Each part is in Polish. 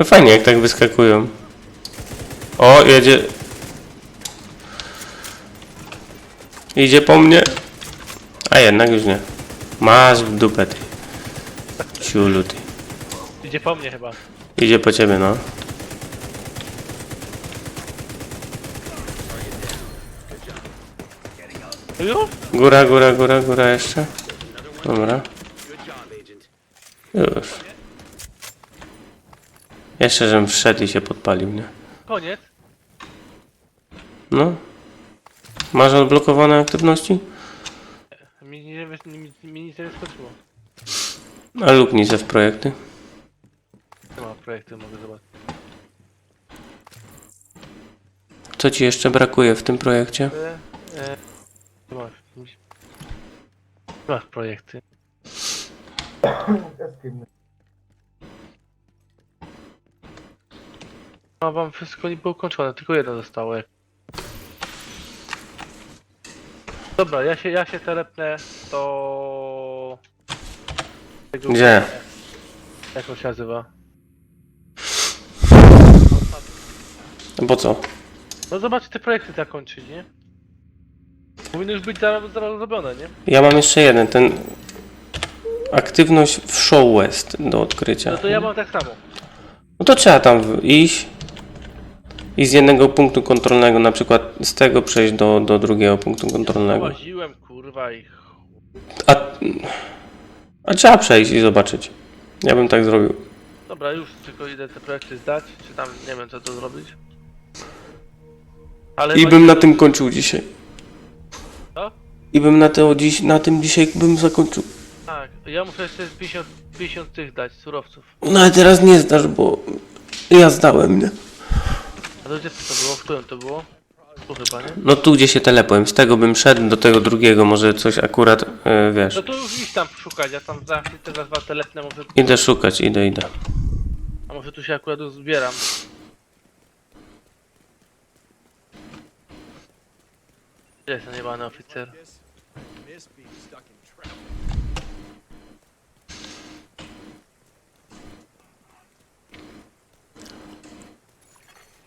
No fajnie jak tak wyskakują. O, jedzie. Idzie po mnie. A jednak już nie. Masz w dupę ty. Ty. Idzie po mnie chyba. Idzie po ciebie, no. Już? Góra, góra, góra, góra jeszcze. Dobra. Już. Jeszcze, żebym wszedł i się podpalił, nie? Koniec. No. Masz odblokowane aktywności? Mi, nie, mi, mi, mi nic nie wyskoczyło. A luknij se w projekty. Nie ma projektu, mogę zobaczyć. Co ci jeszcze brakuje w tym projekcie? E, e, masz. Tu masz projekty. No wam wszystko nie było ukończone, tylko jedno zostało. Dobra, ja się, ja się telepnę do... tego- Gdzie? Jak on się nazywa? No Po co? No zobacz te projekty zakończyć, nie? Powinny już być zaraz, zaraz zrobione, nie? Ja mam jeszcze jeden, ten... Aktywność w Show West do odkrycia. No to ja mam tak samo. No to trzeba tam w- iść i z jednego punktu kontrolnego, na przykład z tego przejść do, do drugiego punktu kontrolnego. Łaziłem, kurwa i... A, a trzeba przejść i zobaczyć. Ja bym tak zrobił. Dobra, już tylko idę te projekty zdać, czy tam nie wiem co to zrobić. Ale I właśnie- bym na tym kończył dzisiaj. Co? I bym na, to dziś, na tym dzisiaj bym zakończył. Tak, ja muszę jeszcze z 50, 50 tych dać, surowców. No ale teraz nie zdasz, bo ja zdałem, nie? To gdzie to było? W którym to było? Tu chyba, nie? No tu gdzie się telepłem, z tego bym szedł do tego drugiego, może coś akurat, e, wiesz. No to już idź tam szukać, ja tam za teraz dwa telepnę, może, Idę szukać, idę, idę. a może tu się akurat zbieram. Gdzie jest ten jebany oficer?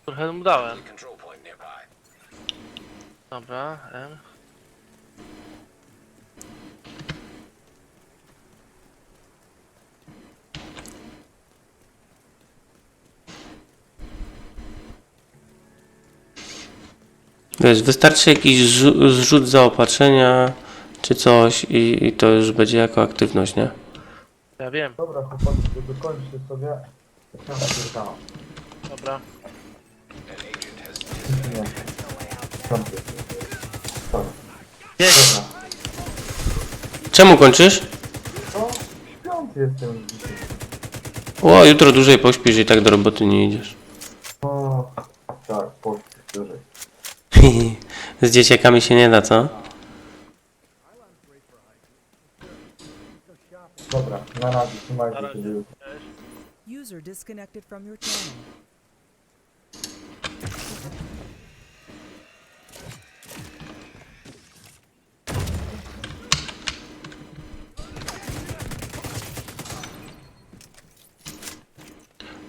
Trochę mu dałem. Dobra, M. Wiesz, wystarczy jakiś zrzu- zrzut zaopatrzenia czy coś i, i to już będzie jako aktywność, nie? Ja wiem, Dobra, chłopaki, to dokończcie sobie. Ja napierdam. dobra. Nie. Piąty. Dobra. Jest! Dobra. Czemu kończysz? No, piąty jestem dzisiaj. O, jutro dłużej pośpisz i tak do roboty nie idziesz. O, tak, poszli dłużej. Z dzieciakami się nie da, co? Dobra, na razie, trzymajcie się. User disconnected from your channel.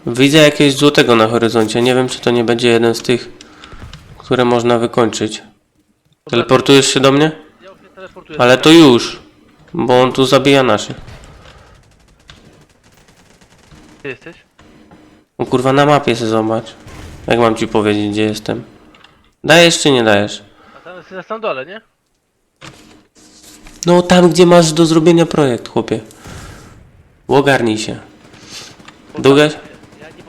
Widzę jakiegoś złotego na horyzoncie. Nie wiem, czy to nie będzie jeden z tych, które można wykończyć. Teleportujesz się do mnie? Teleportuję. Ale to już, bo on tu zabija naszych. Gdzie jesteś? O kurwa, na mapie se zobacz. Jak mam ci powiedzieć, gdzie jestem? Dajesz czy nie dajesz? A tam jesteś na sam dole, nie? No tam, gdzie masz do zrobienia projekt, chłopie. Ogarnij się. Długaś?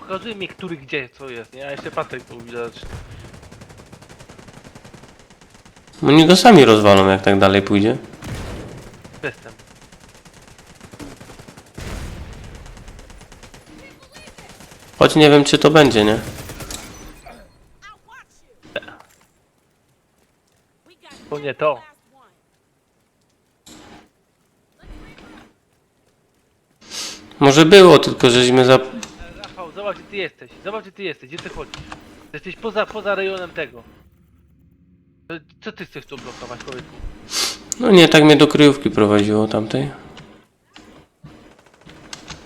Pokazuję mi, który gdzie, co jest, nie? A jeszcze Patryk był widać. Oni go sami rozwalą, jak tak dalej pójdzie. Jestem. Choć nie wiem, czy to będzie, nie? To nie to. Może było, tylko żeśmy za... Zobacz gdzie ty jesteś. Zobacz gdzie ty jesteś, gdzie ty chodzisz. Jesteś poza, poza rejonem tego. Co ty chcesz tu blokować, mi? No nie, tak mnie do kryjówki prowadziło tamtej.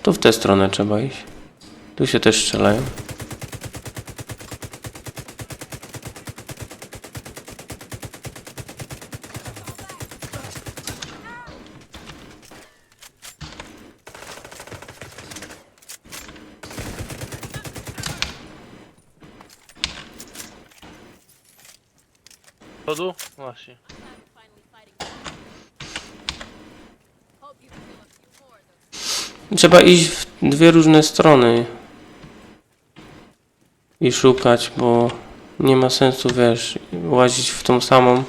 To w tę stronę trzeba iść. Tu się też strzelają. Przodu? Właśnie. finally fighting. Hope you can do a few more of those. Trzeba iść w dwie różne strony i szukać, bo nie ma sensu, wiesz, łazić w tą samą,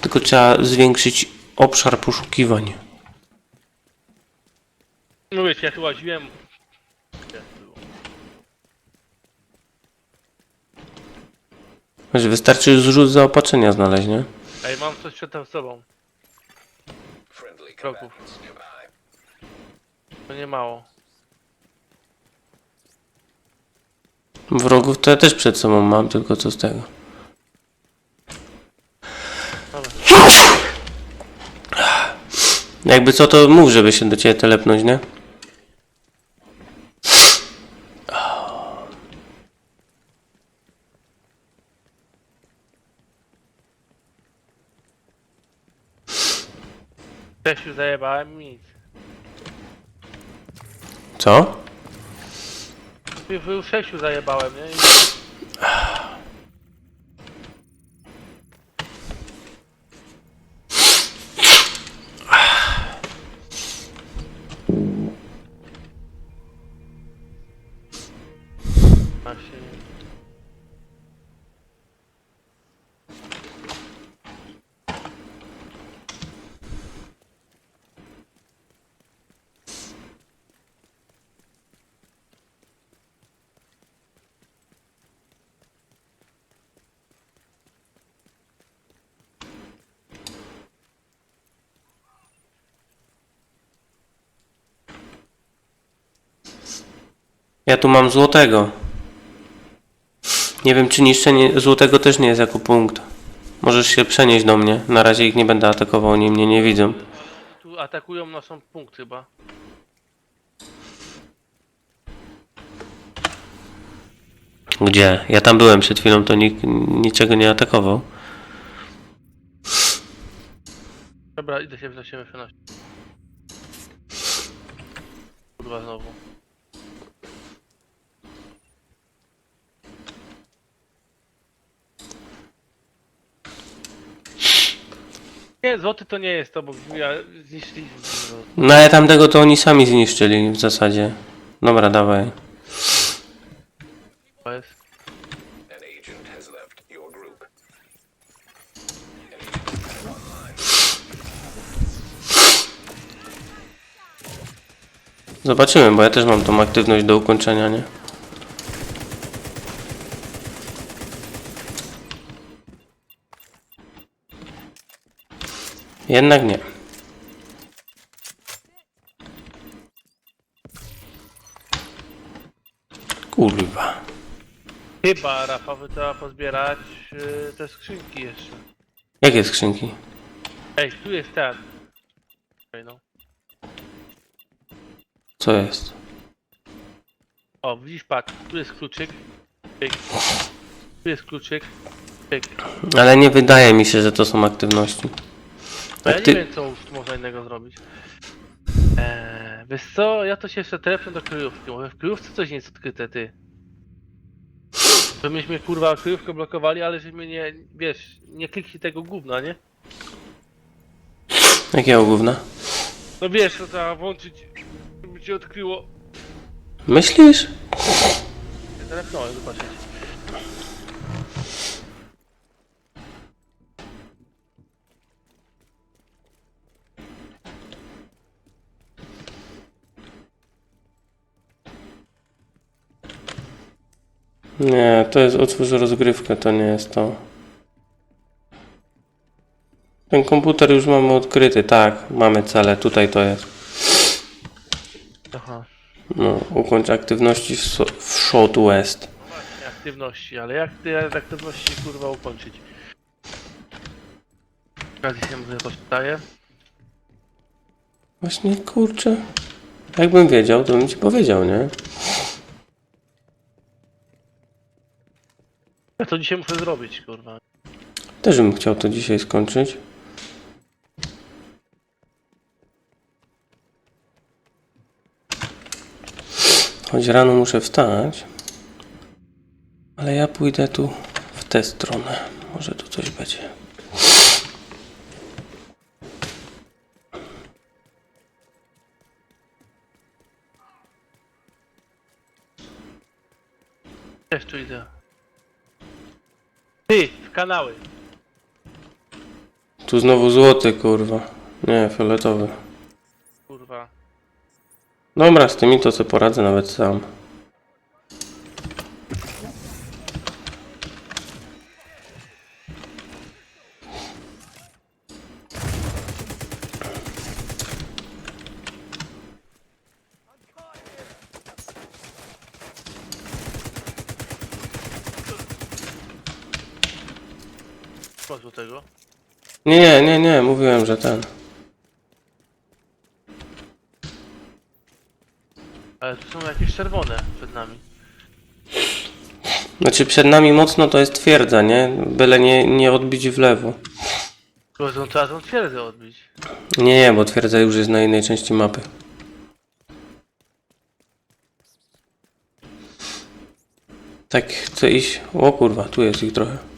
tylko trzeba zwiększyć obszar poszukiwań. No wiecie, ja tu łaziłem. Gdzie było? Znaczy, wystarczy już zrzut zaopatrzenia znaleźć, nie? Ej, mam coś przed tą sobą. Kroków. To nie mało. Wrogów to ja też przed sobą mam, tylko co z tego. Dobra. Jakby co, to mów, żeby się do ciebie telepnąć, nie? Już zajebałem nic. Co? Już sześciu zajebałem, nie? I... Ja tu mam złotego. Nie wiem, czy niszczenie złotego też nie jest jako punkt. Możesz się przenieść do mnie. Na razie ich nie będę atakował, oni mnie nie widzą. Tu atakują naszą punkt chyba. Gdzie? Ja tam byłem przed chwilą, to nikt niczego nie atakował. Dobra, idę się do siebie przenosić. Kurwa znowu. Nie, złoty to nie jest to, bo ja zniszczyliśmy złoty. No ale tamtego to oni sami zniszczyli w zasadzie. Dobra, dawaj. To jest. An agent has left your group. Zobaczymy, bo ja też mam tą aktywność do ukończenia, nie? Jednak nie. Kurwa. Chyba, Rafał, by trzeba pozbierać yy, te skrzynki jeszcze. Jakie skrzynki? Ej, tu jest ten. Ej, no. Co jest? O, widzisz, patrz, tu jest kluczyk. Pyk. Tu jest kluczyk. Pyk. Ale nie wydaje mi się, że to są aktywności. No ja ty- nie wiem, co można innego zrobić. Eee, wiesz co, ja to się jeszcze telepnę do kryjówki, bo w kryjówce coś nie jest odkryte, ty. To myśmy kurwa kryjówkę blokowali, ale żeśmy nie, wiesz, nie klikli tego gówna, nie? Jakiego gówna? No wiesz, to trzeba włączyć, żeby cię odkryło. Myślisz? Ja Telepnąłem, zobaczyć. Nie, to jest otwórz rozgrywkę, to nie jest to. Ten komputer już mamy odkryty, tak, mamy cele, tutaj to jest. Aha. No, ukończ aktywności w, so- w Shot West. Właśnie, aktywności, ale jak te aktywności kurwa ukończyć? Okazji się może poczytaję. Właśnie, kurczę. Jakbym wiedział, to bym ci powiedział, nie? Ja co dzisiaj muszę zrobić, kurwa? Też bym chciał to dzisiaj skończyć. Choć rano muszę wstać. Ale ja pójdę tu w tę stronę. Może tu coś będzie. Też tu idę. Ty, w kanały. Tu znowu złoty, kurwa. Nie, fioletowy. Kurwa. Dobra, z tymi to co poradzę nawet sam. Co do tego? Nie, nie, nie, mówiłem, że ten. Ale tu są jakieś czerwone przed nami. Znaczy przed nami mocno to jest twierdza, nie? Byle nie, nie odbić w lewo. Tylko że trzeba tą twierdzę odbić. Nie, nie, bo twierdza już jest na innej części mapy. Tak, chcę iść. O kurwa, tu jest ich trochę.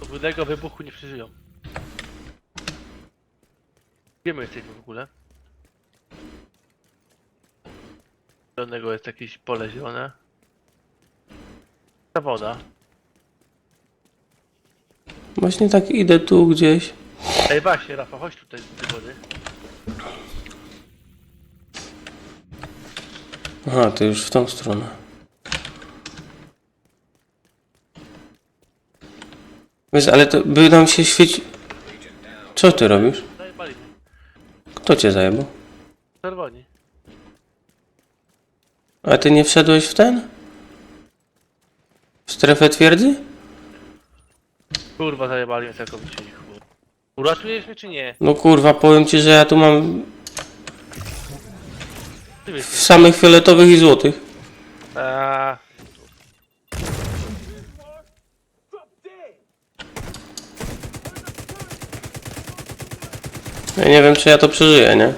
Podwójnego wybuchu nie przeżyją. Gdzie my jesteśmy w ogóle? Zielonego jest jakieś pole zielone. Ta woda. Właśnie tak idę tu gdzieś. Ej właśnie, Rafa, chodź tutaj do tej wody. Aha, to już w tą stronę. Wiesz, ale to by nam się świeci... Co ty robisz? Zajebali. Kto cię zajebał? Czerwoni. A ty nie wszedłeś w ten? W strefę twierdzy? Kurwa, zajebali mnie całkowicie. Uratujesz mnie czy nie? No kurwa, powiem ci, że ja tu mam samych fioletowych i złotych. Aaa. Ja nie wiem, czy ja to przeżyję, nie?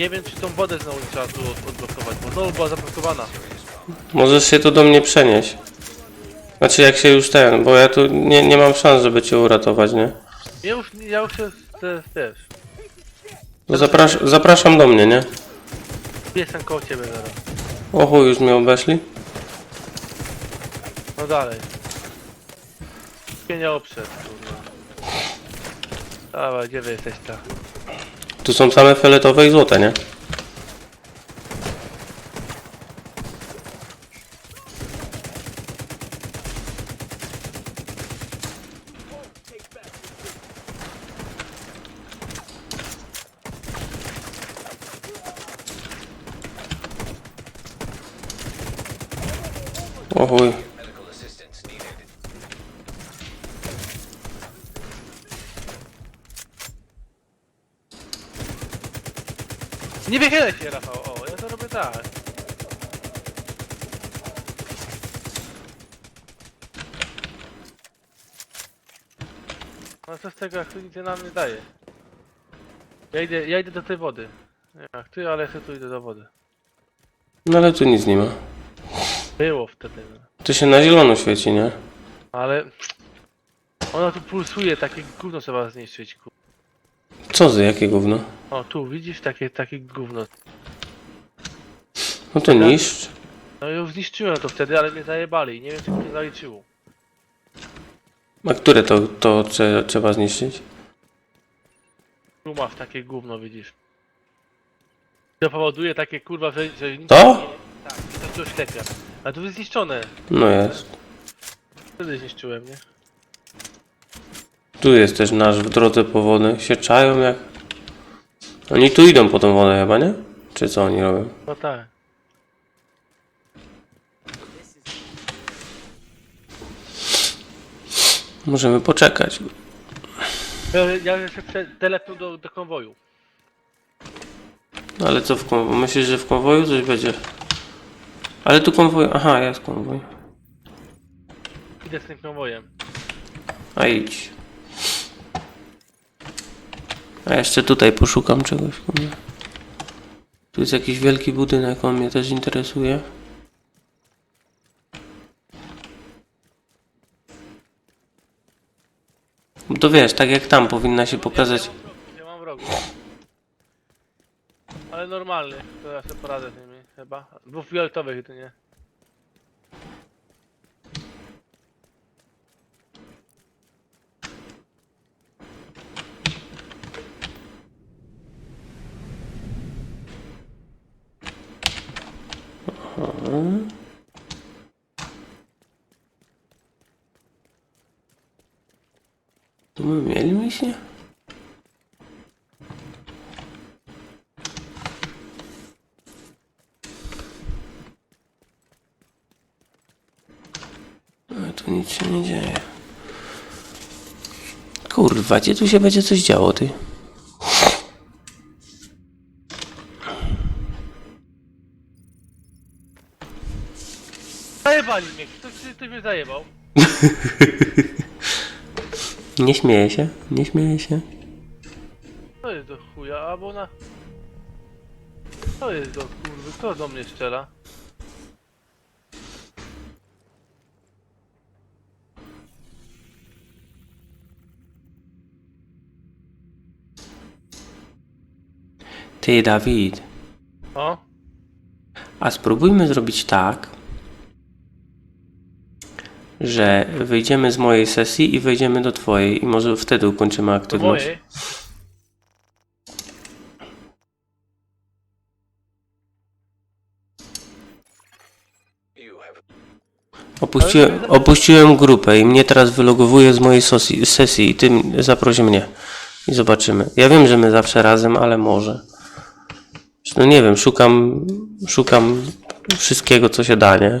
Nie wiem, czy tą wodę znowu trzeba tu od- odblokować, bo znowu była zablokowana. Możesz się tu do mnie przenieść. Znaczy, jak się już ten, bo ja tu nie, nie mam szans, żeby cię uratować, nie? Ja już, ja już się, te- wiesz, To zaprasz, zapraszam do mnie, nie? jestem koło ciebie zaraz. O chuj, już mnie obeszli. No dalej. Mnie nie oprzed, kurwa. Dawaj, gdzie wy jesteś ta? Tu są same fioletowe i złote, nie? O chuj. Nie wychylaj się, Rafał, o, ja to robię tak. No co z tego, jak tu nic nam nie daje? Ja idę, ja idę do tej wody. Nie jak ty, ale ja tu idę do wody. No ale tu nic nie ma. Było wtedy, no. To się na zielono świeci, nie? Ale... Ona tu pulsuje, takie gówno trzeba zniszczyć, ku... Co za jakie gówno? O, tu, widzisz? Takie, takie gówno. No to niszcz. No już zniszczyłem to wtedy, ale mnie zajebali. Nie wiem, czy mi się zaliczyło. A które to, to trze- trzeba zniszczyć? Tu masz takie gówno, widzisz. To powoduje takie kurwa, że... że To? Nie, tak, i to coś lepiej. A tu jest zniszczone. No jest. Wtedy zniszczyłem, nie? Tu jest też nasz w drodze po wodę. Się czają jak... Oni tu idą po tą wodę chyba, nie? Czy co oni robią? No tak. Możemy poczekać. Ja, ja się telepnął do, do konwoju. Ale co w konwoju? Myślisz, że w konwoju coś będzie? Ale tu konwoj... Aha, jest konwoj. Idę z tym konwojem. A idź. A jeszcze tutaj poszukam czegoś. Tu jest jakiś wielki budynek, on mnie też interesuje. No To wiesz, tak jak tam powinna się pokazać. Ja mam wrogów. Ale normalny, to ja sobie poradzę z nimi chyba. Dwóch fioletowych to nie. Tu my mieli misję? Tu nic się nie dzieje. Kurwa, gdzie tu się będzie coś działo, ty? Zajebali mnie, ktoś, ktoś mnie zajebał. Nie śmieję się, nie śmieję się. To jest do chuja, albo na... To jest do kurwy, kto do mnie strzela? Ty, Dawid, O? a spróbujmy zrobić tak, że wyjdziemy z mojej sesji i wejdziemy do twojej i może wtedy ukończymy Do aktywność. mojej? Opuściłem, opuściłem grupę i mnie teraz wylogowuje z mojej sesji, sesji i ty zaproś mnie i zobaczymy. Ja wiem, że my zawsze razem, ale może. No nie wiem, szukam, szukam wszystkiego, co się da, nie?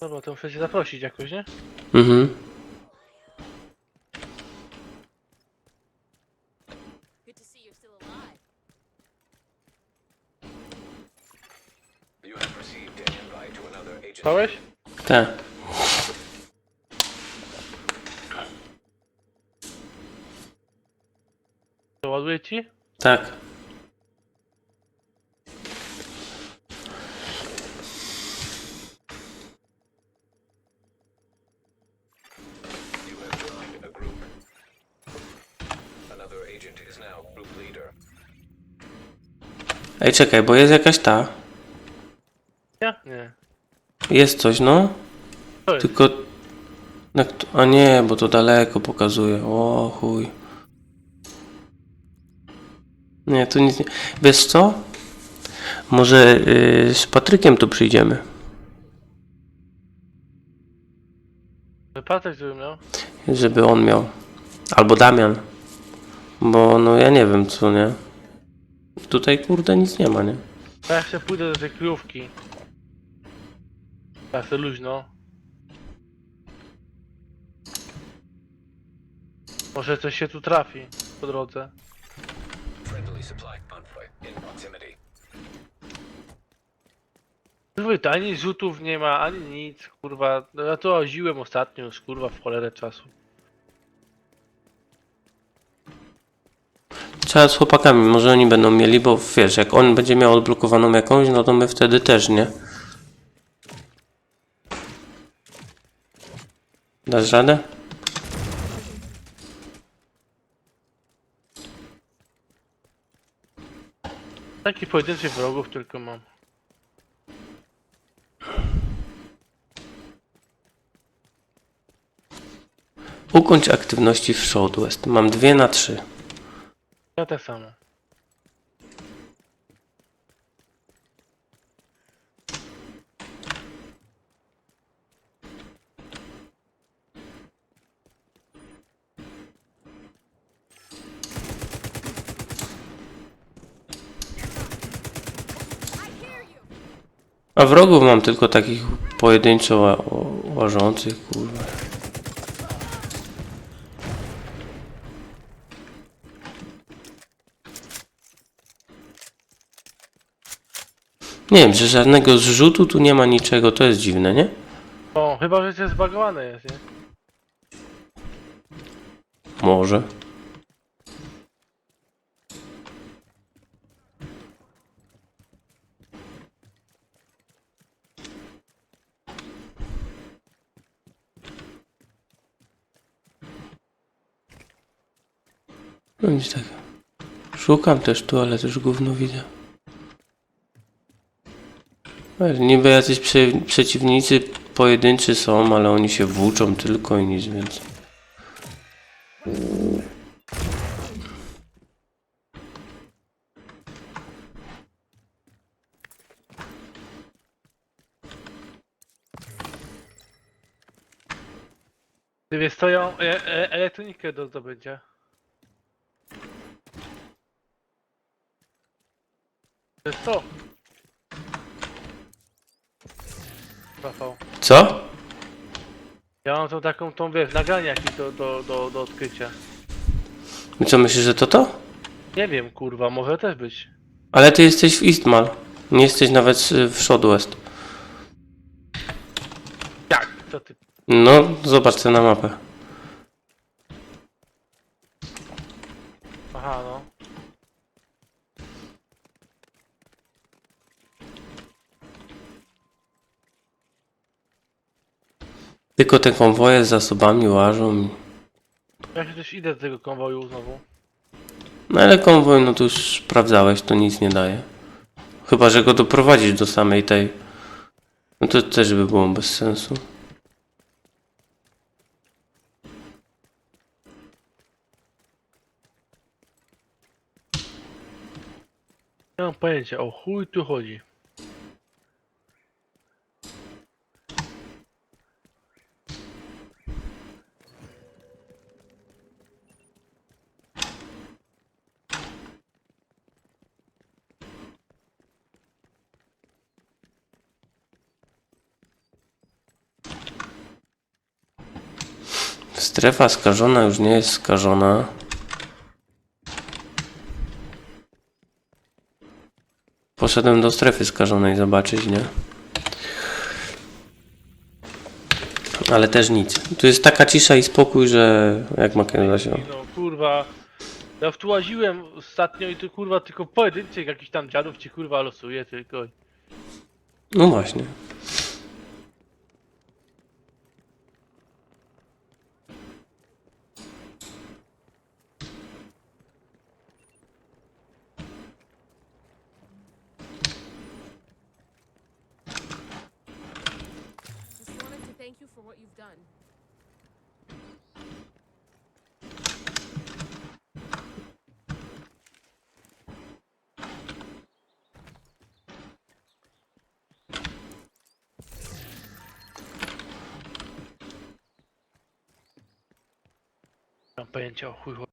Dobra, to muszę cię zaprosić jakoś, nie? Mhm. Good to see you're still alive. you have received an invite to another agent. Spałeś? Tak. To ci? Tak. You have joined a group. Another agent is now group leader. Ej, czekaj, bo jest jakaś ta. Ja? Nie. Jest coś, no. To jest. Tylko... Na kto... A nie, bo to daleko pokazuje. O chuj. Nie, tu nic nie... Wiesz co? Może yy, z Patrykiem tu przyjdziemy. Wypadek żeby miał. Żeby on miał. Albo Damian. Bo no ja nie wiem co, nie? Tutaj kurde nic nie ma, nie? Ja jeszcze pójdę do tej kryjówki. Ja sobie luźno. Może coś się tu trafi po drodze. Friendly supply on foot in proximity. Mówię, to ani rzutów nie ma, ani nic, kurwa. No ja to oziłem ostatnio już, kurwa, w cholerę czasu. Trzeba z chłopakami, może oni będą mieli, bo wiesz, jak on będzie miał odblokowaną jakąś, no to my wtedy też, nie? Dasz radę? Takich pojedynczych wrogów tylko mam. Ukończ aktywności w Southwest. Mam dwie na trzy. Ja tak samo. A wrogów mam tylko takich pojedynczo łażących, kurwa. Nie wiem, że żadnego zrzutu tu nie ma niczego, to jest dziwne, nie? O, chyba, że cię zbagowane jest, nie? Może. No nic tak. Szukam też tu, ale też gówno widzę. Niby jacyś prze, przeciwnicy pojedynczy są, ale oni się włóczą tylko i nic więcej. Ty wiesz co, ją e, e, elektronikę do zdobycia. To jest to. Rafał. Co? Ja mam tą taką, tą wiesz, nagranie jakieś do, do, do, do odkrycia. I co myślisz, że to to? Nie wiem, kurwa, może też być. Ale ty jesteś w Eastmal. Nie jesteś nawet y, w Shotwest. Jak? Co ty? No, zobacz sobie na mapę. Aha, no. Tylko te konwoje z zasobami łażą. i- Ja się też idę z tego konwoju znowu. No ale konwoj, no to już sprawdzałeś, to nic nie daje. Chyba, że go doprowadzisz do samej tej. No to też by było bez sensu. Nie mam pojęcia, o chuj tu chodzi. Strefa skażona już nie jest skażona. Poszedłem do strefy skażonej zobaczyć, nie? Ale też nic. Tu jest taka cisza i spokój, że jak Makenla się. No kurwa. Ja w tu łaziłem ostatnio i tu kurwa tylko pojedynczych jakichś tam dziadów ci kurwa losuje tylko. No właśnie. Nie mam